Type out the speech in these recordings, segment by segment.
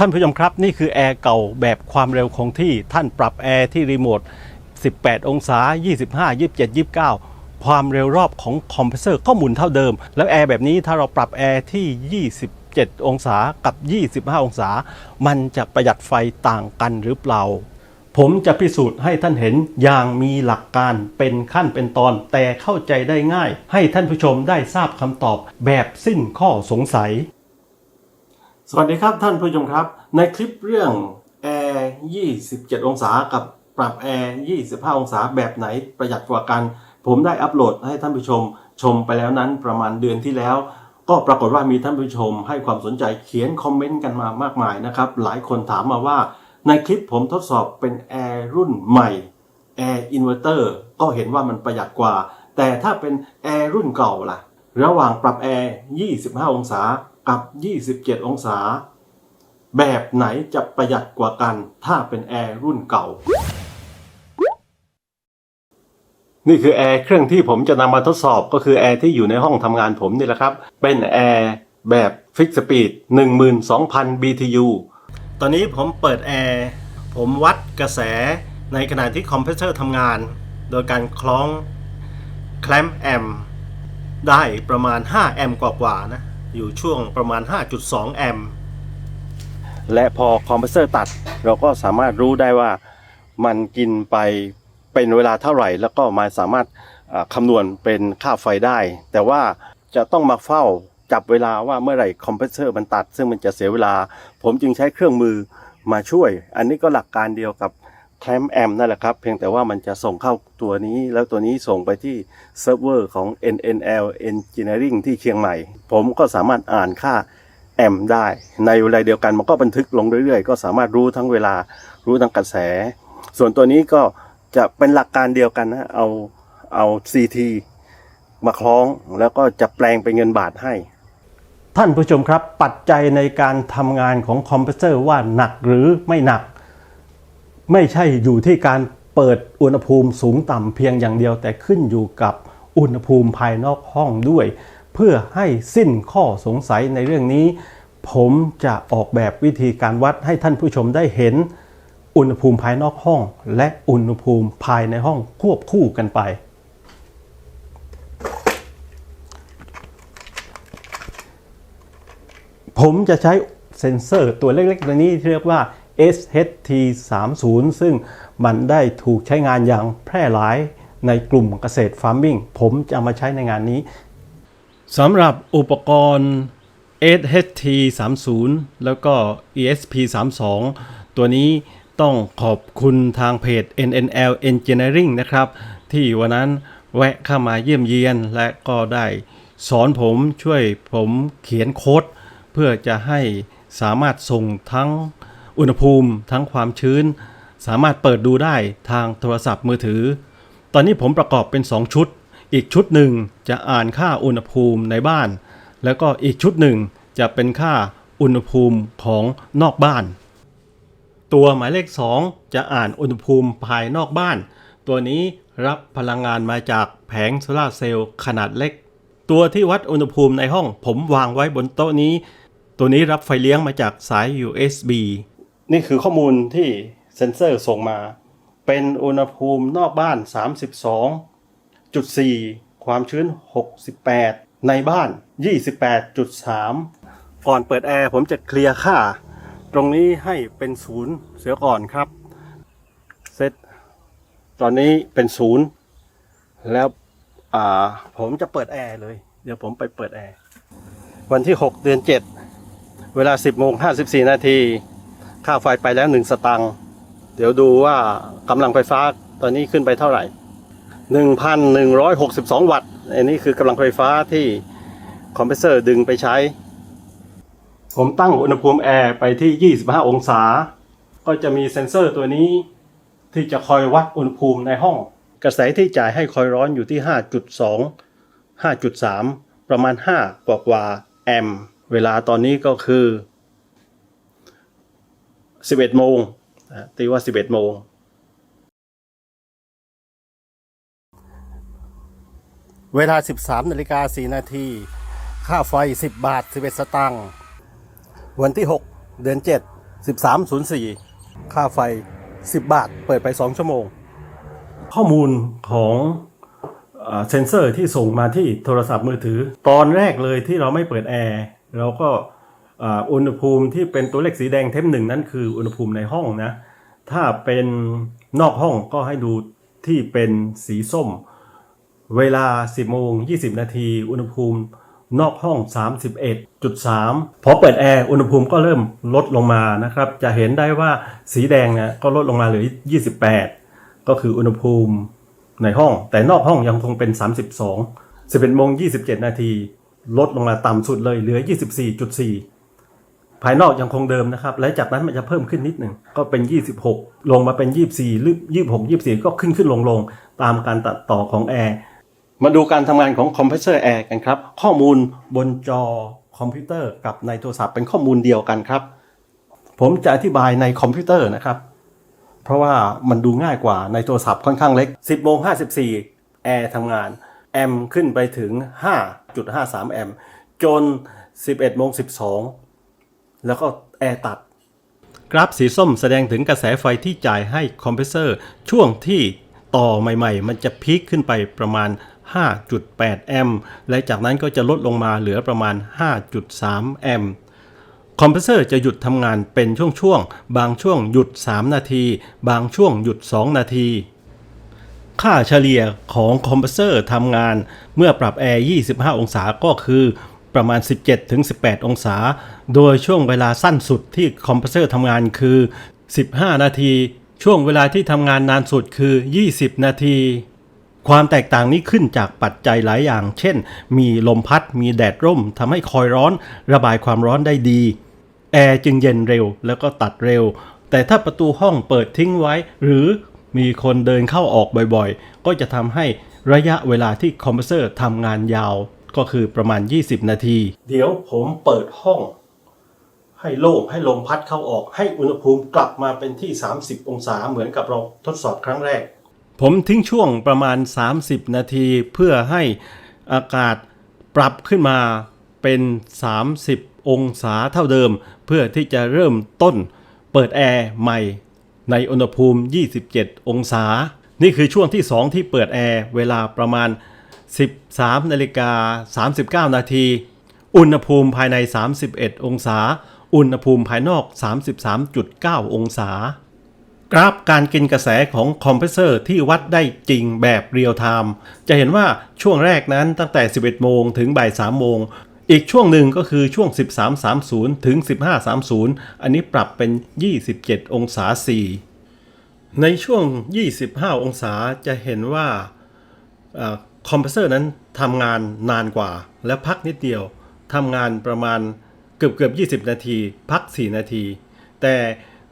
ท่านผู้ชมครับ นี่คือแอร์เก่าแบบความเร็วคงที่ท่านปรับแอร์ที่รีโมท 18 องศา 25 27 29 ความเร็วรอบของคอมเพรสเซอร์ก็หมุนเท่าเดิม แล้วแอร์แบบนี้ถ้าเราปรับแอร์ที่ 27 องศากับ 25 องศา มันจะประหยัดไฟต่างกันหรือเปล่า ผมจะพิสูจน์ให้ท่านเห็นอย่างมีหลักการเป็นขั้นเป็นตอนแต่เข้าใจได้ง่าย ให้ท่านผู้ชมได้ทราบคำตอบแบบสิ้นข้อสงสัย สวัสดีครับท่านผู้ชมครับ ในคลิปเรื่องแอร์27 องศากับปรับแอร์25 องศาแบบไหนประหยัดกว่ากัน ผมได้อัปโหลดให้ท่านผู้ชมชมไปแล้วนั้นประมาณเดือนที่แล้ว ก็ปรากฏว่ามีท่านผู้ชมให้ความสนใจเขียนคอมเมนต์กันมามากมายนะครับ หลายคนถามมาว่า ในคลิปผมทดสอบเป็นแอร์รุ่นใหม่แอร์อินเวอร์เตอร์ก็เห็นว่ามันประหยัดกว่า แต่ถ้าเป็นแอร์รุ่นเก่าล่ะ ระหว่างปรับแอร์25 องศา กับ 27 องศา แบบไหนจะประหยัดกว่ากัน ถ้าเป็นแอร์รุ่นเก่า นี่คือแอร์เครื่องที่ผมจะนำมาทดสอบก็คือแอร์ที่อยู่ในห้องทำงานผมนี่แหละครับ เป็นแอร์แบบฟิกสปีด12,000 BTU ตอนนี้ผมเปิดแอร์ ผมวัดกระแสในขณะที่คอมเพรสเซอร์ทำงาน โดยการคล้องแคลมแอมได้ประมาณ 5 แอมป์กว่าๆนะ อยู่ช่วงประมาณ 5.2 แอมป์และพอคอมเพรสเซอร์ตัด เราก็สามารถรู้ได้ว่ามันกินไปเป็นเวลาเท่าไหร่ แล้วก็มาสามารถคำนวณเป็นค่าไฟได้ แต่ว่าจะต้องมาเฝ้าจับเวลาว่าเมื่อไหร่คอมเพรสเซอร์มันตัด ซึ่งมันจะเสียเวลา ผมจึงใช้เครื่องมือมาช่วย อันนี้ก็หลักการเดียวกับ แคลมแอมนั่นแหละครับ เพียงแต่ว่ามันจะส่งเข้าตัวนี้ แล้วตัวนี้ส่งไปที่เซิร์ฟเวอร์ของ NNL Engineering ที่เชียงใหม่ ผมก็สามารถอ่านค่าแอมได้ ในเวลาเดียวกันมันก็บันทึกลงเรื่อยๆ ก็สามารถรู้ทั้งเวลารู้ทั้งกระแส ส่วนตัวนี้ก็จะเป็นหลักการเดียวกันนะเอาเอา CT มาคล้องแล้วก็จะแปลงเป็นเงินบาทให้ ท่านผู้ชมครับปัจจัยในการทำงานของคอมเพรสเซอร์ว่าหนักหรือไม่หนัก ไม่ใช่อยู่ที่การเปิดอุณหภูมิสูงต่ำเพียงอย่างเดียว แต่ขึ้นอยู่กับอุณหภูมิภายนอกห้องด้วย เพื่อให้สิ้นข้อสงสัยในเรื่องนี้ ผมจะออกแบบวิธีการวัดให้ท่านผู้ชมได้เห็น อุณหภูมิภายนอกห้อง และอุณหภูมิภายในห้องควบคู่กันไป ผมจะใช้เซ็นเซอร์ตัวเล็กๆตัวนี้ที่เรียกว่า SHT30 ซึ่งมันได้ถูกใช้งานอย่างแพร่หลายในกลุ่มเกษตรฟาร์มมิ่งผมจะเอามาใช้ในงานนี้สำหรับอุปกรณ์ SHT30 แล้วก็ ESP32 ตัวนี้ต้องขอบคุณทางเพจ NNL Engineering นะครับ ที่วันนั้นแวะเข้ามาเยี่ยมเยียนและก็ได้สอนผมช่วยผมเขียนโค้ด เพื่อจะให้สามารถส่งทั้ง อุณหภูมิทั้งความชื้น สามารถเปิดดูได้ทางโทรศัพท์มือถือ ตอนนี้ผมประกอบเป็น 2 ชุด อีกชุดหนึ่งจะอ่านค่าอุณหภูมิในบ้าน แล้วก็อีกชุดหนึ่งจะเป็นค่าอุณหภูมิของนอกบ้าน ตัวหมายเลข 2 จะอ่านอุณหภูมิภายนอกบ้าน ตัวนี้รับพลังงานมาจากแผงโซลาเซลล์ขนาดเล็ก ตัวที่วัดอุณหภูมิในห้องผมวางไว้บนโต๊ะนี้ ตัวนี้รับไฟเลี้ยงมาจากสาย USB นี่คือข้อมูลที่เซ็นเซอร์ส่งมา เป็นอุณหภูมินอกบ้าน 32.4 ความชื้น 68 ในบ้าน 28.3 ก่อนเปิดแอร์ผมจะเคลียร์ค่า ตรงนี้ให้เป็นศูนย์เสียก่อนครับเซตตอนนี้เป็นศูนย์แล้วอ่าผมจะเปิดแอร์เลย เดี๋ยวผมไปเปิดแอร์ วันที่ 6 เดือน 7 เวลา 10โมง54 นาที ค่าไฟไปแล้ว1สตังค์เดี๋ยวดูว่ากำลังไฟฟ้าตอนนี้ขึ้นไปเท่าไหร่1,162วัตต์อันนี้คือกำลังไฟฟ้าที่คอมเพรสเซอร์ดึงไปใช้ ผมตั้งอุณหภูมิแอร์ไปที่ 25 องศา ก็จะมีเซ็นเซอร์ตัวนี้ที่จะคอยวัดอุณหภูมิในห้อง กระแสที่จ่ายให้คอยร้อนอยู่ที่ 5.2 5.3 ประมาณ 5 กว่ากว่าแอมป์เวลาตอนนี้ก็คือ 11โมงนะตีว่า11โมงเวลา 13นาฬิกา4นาทีค่าไฟ 10 บาท 11 สตางค์วันที่ 6 เดือน 7 1304 ค่าไฟ 10 บาท เปิดไป 2 ชั่วโมง ข้อมูลของเอ่อเซนเซอร์ที่ส่งมาที่โทรศัพท์มือถือ ตอนแรกเลยที่เราไม่เปิดแอร์เราก็เอุณหภูมิที่เป็นตัวเลขสีแดงเทมหนึ่งนั่นคืออุณหภูมิในห้องนะ ถ้าเป็นนอกห้องก็ให้ดูที่เป็นสีส้ม เวลา 10โมง20 นาทีอุณหภูมินอกห้อง 31.3 พอเปิดแอร์อุณหภูมิก็เริ่มลดลงมานะครับ จะเห็นได้ว่าสีแดงนี่ยก็ลดลงมาเหลือ 28 ก็คืออุณหภูมิในห้อง แต่นอกห้องยังคงเป็น 32 11โมง27 นาที ลดลงมาต่ำสุดเลยเหลือ 24.4 ภายนอกยังคงเดิมนะครับ และจากนั้นมันจะเพิ่มขึ้นนิดหนึ่งก็เป็น 26 ลงมาเป็น 24 หรือ 26 24 ก็ขึ้นขึ้นลงลงตามการตัดต่อของแอร์ มาดูการทำงานของคอมเพรสเซอร์แอร์กันครับ ข้อมูลบนจอคอมพิวเตอร์กับในโทรศัพท์เป็นข้อมูลเดียวกันครับ ผมจะอธิบายในคอมพิวเตอร์นะครับ เพราะว่ามันดูง่ายกว่าในโทรศัพท์ค่อนข้างเล็ก 10โมง54 แอร์ทำงาน แอมป์ขึ้นไปถึง 5.53 แอมป์จน 11โมง12 แล้วก็แอร์ตัด กราฟสีส้มแสดงถึงกระแสไฟที่จ่ายให้คอมเพรสเซอร์ ช่วงที่ต่อใหม่ๆ มันจะพีคขึ้นไปประมาณ 5.8 แอมป์และจากนั้นก็จะลดลงมาเหลือประมาณ 5.3 แอมป์คอมเพรสเซอร์จะหยุดทำงานเป็นช่วงๆ บางช่วงหยุด 3 นาที บางช่วงหยุด 2 นาที ค่าเฉลี่ยของคอมเพรสเซอร์ทำงานเมื่อปรับแอร์ 25 องศาก็คือ ประมาณ 17-18 องศา โดยช่วงเวลาสั้นสุดที่คอมเพรสเซอร์ทำงานคือ 15 นาที ช่วงเวลาที่ทำงานนานสุดคือ 20 นาที ความแตกต่างนี้ขึ้นจากปัจจัยหลายอย่าง เช่น มีลมพัด มีแดดร่มทำให้คอยร้อน ระบายความร้อนได้ดี แอร์จึงเย็นเร็วแล้วก็ตัดเร็ว แต่ถ้าประตูห้องเปิดทิ้งไว้ หรือมีคนเดินเข้าออกบ่อยๆ ก็จะทำให้ระยะเวลาที่คอมเพรสเซอร์ทำงานยาว ก็คือประมาณ 20 นาที เดี๋ยวผมเปิดห้อง ให้โล่งให้ลมพัดเข้าออก ให้อุณหภูมิกลับมาเป็นที่ 30 องศาเหมือนกับเราทดสอบครั้งแรก ผมทิ้งช่วงประมาณ 30 นาทีเพื่อให้อากาศปรับขึ้นมาเป็น 30 องศาเท่าเดิม เพื่อที่จะเริ่มต้นเปิดแอร์ใหม่ในอุณหภูมิ 27 องศา นี่คือช่วงที่ 2 ที่เปิดแอร์เวลาประมาณ 13นาฬิกา39 นาที อุณหภูมิภายใน 31 องศา อุณหภูมิภายนอก 33.9 องศา กราฟการกินกระแสของคอมเพรสเซอร์ที่วัดได้จริงแบบเรียลไทม์จะเห็นว่าช่วงแรกนั้นตั้งแต่ 11 โมงถึงบ่าย 3 โมงอีกช่วงหนึ่งก็คือช่วง 13.30 ถึง 15.30 อันนี้ปรับเป็น 27 องศา 4 ในช่วง 25 องศาจะเห็นว่า คอมเพรสเซอร์นั้นทำงานนานกว่า และพักนิดเดียวทำงานประมาณเกือบเกือบ20 นาที พัก 4 นาที แต่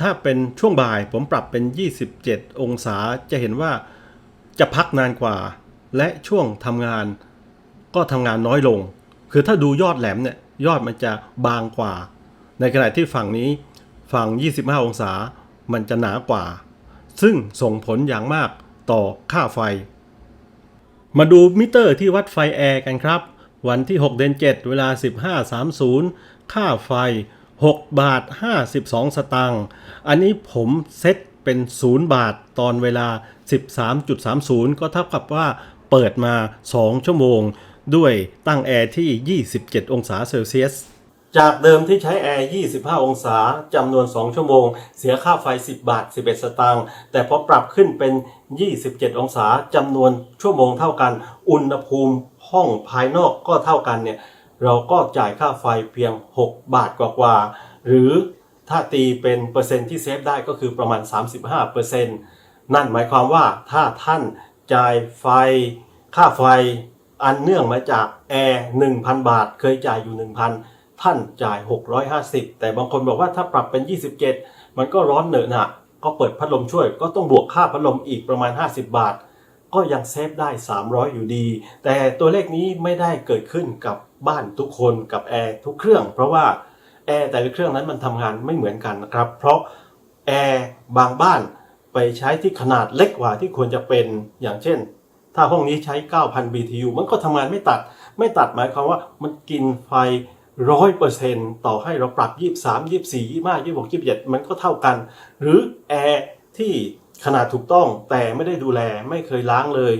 ถ้าเป็นช่วงบ่ายผมปรับเป็น 27 องศาจะเห็นว่าจะพักนานกว่า และช่วงทำงานก็ทำงานน้อยลง คือถ้าดูยอดแหลมเนี่ยยอดมันจะบางกว่า ในขณะที่ฝั่งนี้ฝั่ง 25 องศามันจะหนากว่า ซึ่งส่งผลอย่างมากต่อค่าไฟ มาดูมิเตอร์ที่วัดไฟแอร์กันครับ วันที่ 6 เดือน 7 เวลา 15.30 ค่าไฟ 6 บาท 52 สตางค์อันนี้ผมเซตเป็น 0 บาทตอนเวลา 13.30 ก็เท่ากับว่าเปิดมา 2 ชั่วโมง ด้วยตั้งแอร์ที่ 27 องศาเซลเซียส จากเดิมที่ใช้แอร์ 25 องศา จำนวน 2 ชั่วโมง เสียค่าไฟ 10 บาท 11 สตางค์ แต่พอปรับขึ้นเป็น 27 องศา จำนวนชั่วโมงเท่ากัน อุณหภูมิห้องภายนอกก็เท่ากันเนี่ย เราก็จ่ายค่าไฟเพียง 6 บาทกว่าๆ หรือถ้าตีเป็นเปอร์เซ็นต์ที่เซฟได้ก็คือประมาณ 35เปอร์เซ็นนั่นหมายความว่าถ้าท่านจ่ายไฟ ค่าไฟอันเนื่องมาจากแอร์ 1,000 บาท เคยจ่ายอยู่ 1,000 ท่านจ่าย 650 แต่บางคนบอกว่าถ้าปรับเป็น 27 มันก็ร้อนเหนอะหนะก็เปิดพัดลมช่วยก็ต้องบวกค่าพัดลมอีกประมาณ 50 บาท ก็ยังเซฟได้ 300 อยู่ดี แต่ตัวเลขนี้ไม่ได้เกิดขึ้นกับบ้านทุกคนกับแอร์ทุกเครื่อง เพราะว่าแอร์แต่ละเครื่องนั้นมันทำงานไม่เหมือนกันนะครับ เพราะแอร์บางบ้านไปใช้ที่ขนาดเล็กกว่าที่ควรจะเป็นอย่างเช่น ถ้าห้องนี้ใช้ 9,000 BTU มันก็ทำงานไม่ตัด ไม่ตัดหมายความว่ามันกินไฟ ร้อยเปอร์เซ็นต์ต่อให้เราปรับยี่สามยี่สี่ยี่ห้ายี่หกยี่เจ็ดมันก็เท่ากัน หรือแอร์ที่ขนาดถูกต้องแต่ไม่ได้ดูแลไม่เคยล้างเลย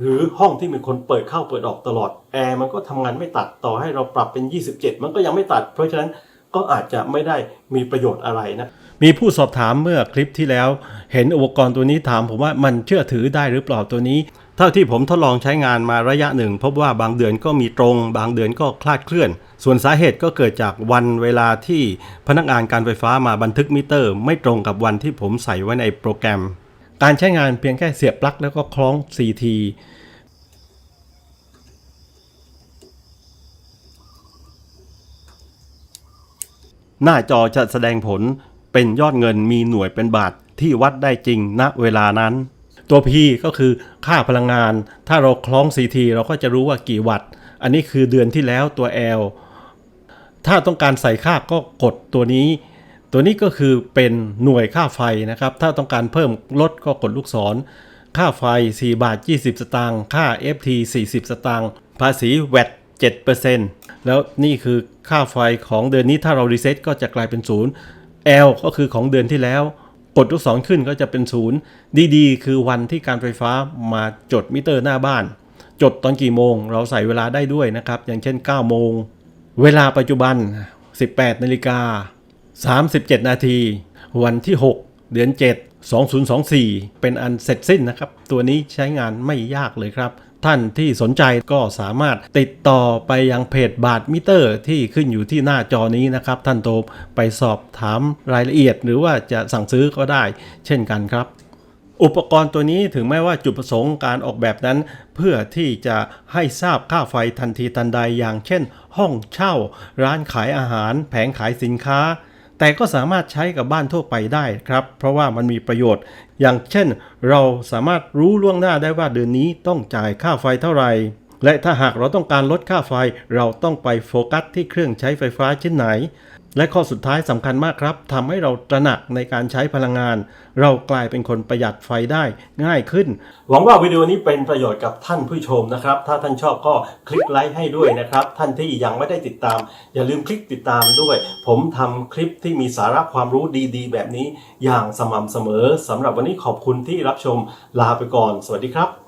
หรือห้องที่มีคนเปิดเข้าเปิดออกตลอดแอร์มันก็ทำงานไม่ตัดต่อให้เราปรับเป็น 27 มันก็ยังไม่ตัด เพราะฉะนั้นก็อาจจะไม่ได้มีประโยชน์อะไรนะ มีผู้สอบถามเมื่อคลิปที่แล้ว เห็นอุปกรณ์ตัวนี้ถามผมว่ามันเชื่อถือได้หรือเปล่าตัวนี้ เท่าที่ผมทดลองใช้งานมาระยะหนึ่ง พบว่าบางเดือนก็มีตรง บางเดือนก็คลาดเคลื่อน ส่วนสาเหตุก็เกิดจากวันเวลาที่พนักงานการไฟฟ้ามาบันทึกมิเตอร์ ไม่ตรงกับวันที่ผมใส่ไว้ในโปรแกรม การใช้งานเพียงแค่เสียบปลั๊กแล้วก็คล้อง CT หน้าจอจะแสดงผล เป็นยอดเงินมีหน่วยเป็นบาทที่วัดได้จริงณเวลานั้น ตัว P ก็คือค่าพลังงาน ถ้าเราคล้อง CT เราก็จะรู้ว่ากี่วัตต์ อันนี้คือเดือนที่แล้วตัว L ถ้าต้องการใส่ค่าก็กดตัวนี้ ตัวนี้ก็คือเป็นหน่วยค่าไฟนะครับ ถ้าต้องการเพิ่มลดก็กดลูกศร ค่าไฟ 4 บาท 20 สตางค์ ค่า FT 40 สตางค์ ภาษีแวด7%แล้วนี่คือค่าไฟของเดือนนี้ถ้าเรารีเซ็ตก็จะกลายเป็น0 L ก็คือของเดือนที่แล้ว กดลูกศรขึ้นก็จะเป็น0ดีๆคือวันที่การไฟฟ้ามาจดมิเตอร์หน้าบ้าน จดตอนกี่โมง เราใส่เวลาได้ด้วยนะครับ อย่างเช่น 9 โมง เวลาปัจจุบัน 18 นาฬิกา 37 นาที วันที่ 6 เดือน 7 2024 เป็นอันเสร็จสิ้นนะครับ ตัวนี้ใช้งานไม่ยากเลยครับ ท่านที่สนใจก็สามารถติดต่อไปยังเพจบาทมิเตอร์ ที่ขึ้นอยู่ที่หน้าจอนี้นะครับ ท่านโทรไปสอบถามรายละเอียด หรือว่าจะสั่งซื้อก็ได้ เช่นกันครับอุปกรณ์ตัวนี้ถึงแม้ว่าจุดประสงค์การออกแบบนั้น เพื่อที่จะให้ทราบค่าไฟทันทีทันใดอย่างเช่น ห้องเช่า ร้านขายอาหาร แผงขายสินค้า แต่ก็สามารถใช้กับบ้านทั่วไปได้ครับ เพราะว่ามันมีประโยชน์ อย่างเช่น เราสามารถรู้ล่วงหน้าได้ว่าเดือนนี้ต้องจ่ายค่าไฟเท่าไหร่และถ้าหากเราต้องการลดค่าไฟ เราต้องไปโฟกัสที่เครื่องใช้ไฟฟ้าชิ้นไหน และข้อสุดท้ายสำคัญมากครับทำให้เราตระหนักในการใช้พลังงาน เรากลายเป็นคนประหยัดไฟได้ง่ายขึ้น หวังว่าวิดีโอนี้เป็นประโยชน์กับท่านผู้ชมนะครับ ถ้าท่านชอบก็คลิกไลค์ให้ด้วยนะครับ ท่านที่ยังไม่ได้ติดตาม อย่าลืมคลิกติดตามด้วย ผมทำคลิปที่มีสาระความรู้ดีๆ แบบนี้อย่างสม่ำเสมอสำหรับวันนี้ขอบคุณที่รับชมลาไปก่อน สวัสดีครับ